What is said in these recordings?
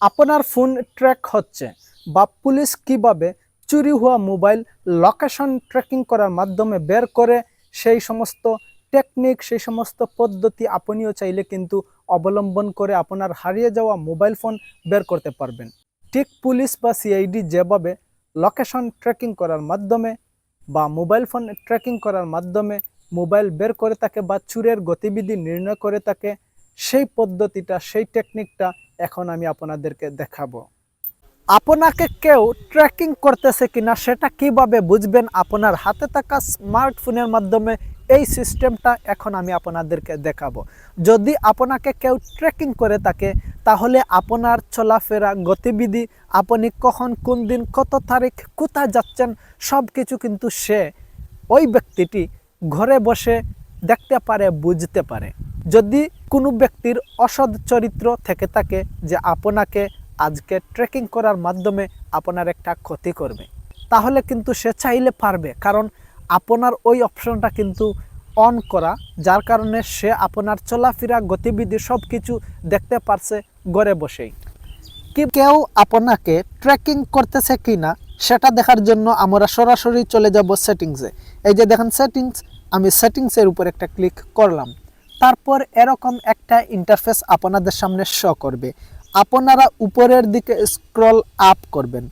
আপনার phone track হচ্ছে বা পুলিশ কীভাবে চুরি হওয়া মোবাইল লোকেশন ট্র্যাকিং করার মাধ্যমে বের করে, সেই সমস্ত টেকনিক সেই সমস্ত পদ্ধতি আপনিও চাইলে কিন্তু অবলম্বন করে আপনার হারিয়ে যাওয়া মোবাইল ফোন বের করতে পারবেন। ঠিক পুলিশ বা সিআইডি যেভাবে লোকেশন ট্র্যাকিং করার মাধ্যমে বা মোবাইল ফোন ট্র্যাকিং করার মাধ্যমে মোবাইল বের করে থাকে বা চুরের গতিবিধি নির্ণয় করে থাকে সেই পদ্ধতিটা, সেই টেকনিকটা এখন আমি আপনাদেরকে দেখাবো। আপনাকে কেউ ট্র্যাকিং করতেছে কিনা সেটা কীভাবে বুঝবেন আপনার হাতে থাকা স্মার্টফোনের মাধ্যমে এই সিস্টেমটা এখন আমি আপনাদেরকে দেখাবো। যদি আপনাকে কেউ ট্র্যাকিং করে থাকে, তাহলে আপনার চলাফেরা গতিবিধি, আপনি কখন, কোন দিন, কত তারিখ, কোথায় যাচ্ছেন সব কিছু কিন্তু সে ওই ব্যক্তিটি ঘরে বসে দেখতে পারে, বুঝতে পারে। যদি কোনো ব্যক্তির অসৎ চরিত্র থেকে থাকে যে আপনাকে আজকে ট্রেকিং করার মাধ্যমে আপনার একটা ক্ষতি করবে, তাহলে কিন্তু সে চাইলে পারবে। কারণ আপনার ওই অপশনটা কিন্তু অন করা, যার কারণে সে আপনার চলাফেরা, গতিবিধি সব কিছু দেখতে পারছে ঘরে বসেই। কি কেউ আপনাকে ট্র্যাকিং করতেছে কি না সেটা দেখার জন্য আমরা সরাসরি চলে যাব সেটিংসে এই যে দেখেন সেটিংস আমি সেটিংসের উপর একটা ক্লিক করলাম। তারপর এরকম একটা ইন্টারফেস আপনাদের সামনে শো করবে। আপনারা উপরের দিকে স্ক্রল আপ করবেন।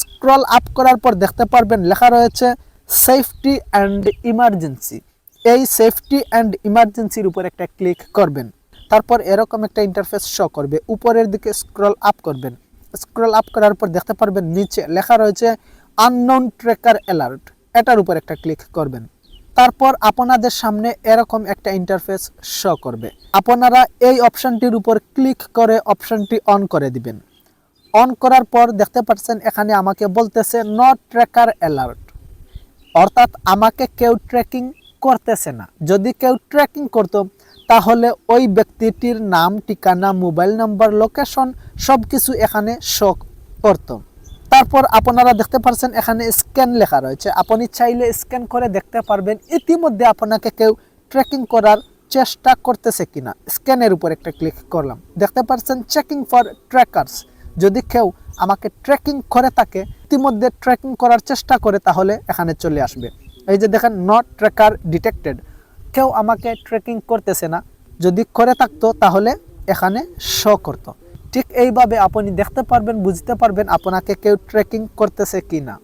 স্ক্রল আপ করার পর দেখতে পারবেন লেখা রয়েছে সেফটি অ্যান্ড ইমার্জেন্সি এই সেফটি অ্যান্ড ইমার্জেন্সির উপর একটা ক্লিক করবেন। তারপর এরকম একটা ইন্টারফেস শো করবে। উপরের দিকে স্ক্রল আপ করবেন। স্ক্রল আপ করার পর দেখতে পারবেন নিচে লেখা রয়েছে আননোন ট্রেকার অ্যালার্ট এটার উপর একটা ক্লিক করবেন। তারপর আপনাদের সামনে এরকম একটা ইন্টারফেস শো করবে। আপনারা এই অপশানটির উপর ক্লিক করে অপশনটি অন করে দিবেন। অন করার পর দেখতে পাচ্ছেন এখানে আমাকে বলতেছে নট ট্রেকার অ্যালার্ট অর্থাৎ আমাকে কেউ ট্র্যাকিং করতেছে না। যদি কেউ ট্র্যাকিং করতো, তাহলে ওই ব্যক্তিটির নাম, ঠিকানা মোবাইল নাম্বার লোকেশন সব কিছু এখানে শো করতো। তারপর আপনারা দেখতে পারছেন এখানে স্ক্যান লেখা রয়েছে। আপনি চাইলে স্ক্যান করে দেখতে পারবেন ইতিমধ্যে আপনাকে কেউ ট্র্যাকিং করার চেষ্টা করতেছে কিনা। স্ক্যানের উপর একটা ক্লিক করলাম। দেখতে পাচ্ছেন চেকিং ফর ট্র্যাকার্স যদি কেউ আমাকে ট্র্যাকিং করে থাকে, ইতিমধ্যে ট্র্যাকিং করার চেষ্টা করে, তাহলে এখানে চলে আসবে। এই যে দেখেন নট ট্র্যাকার ডিটেক্টেড কেউ আমাকে ট্রেকিং করতেছে না। যদি করে থাকতো, তাহলে এখানে শো করতো। ঠিক এইভাবে আপনি দেখতে পারবেন বুঝতে পারবেন আপনাকে কেউ ট্রেকিং করতেছে কি না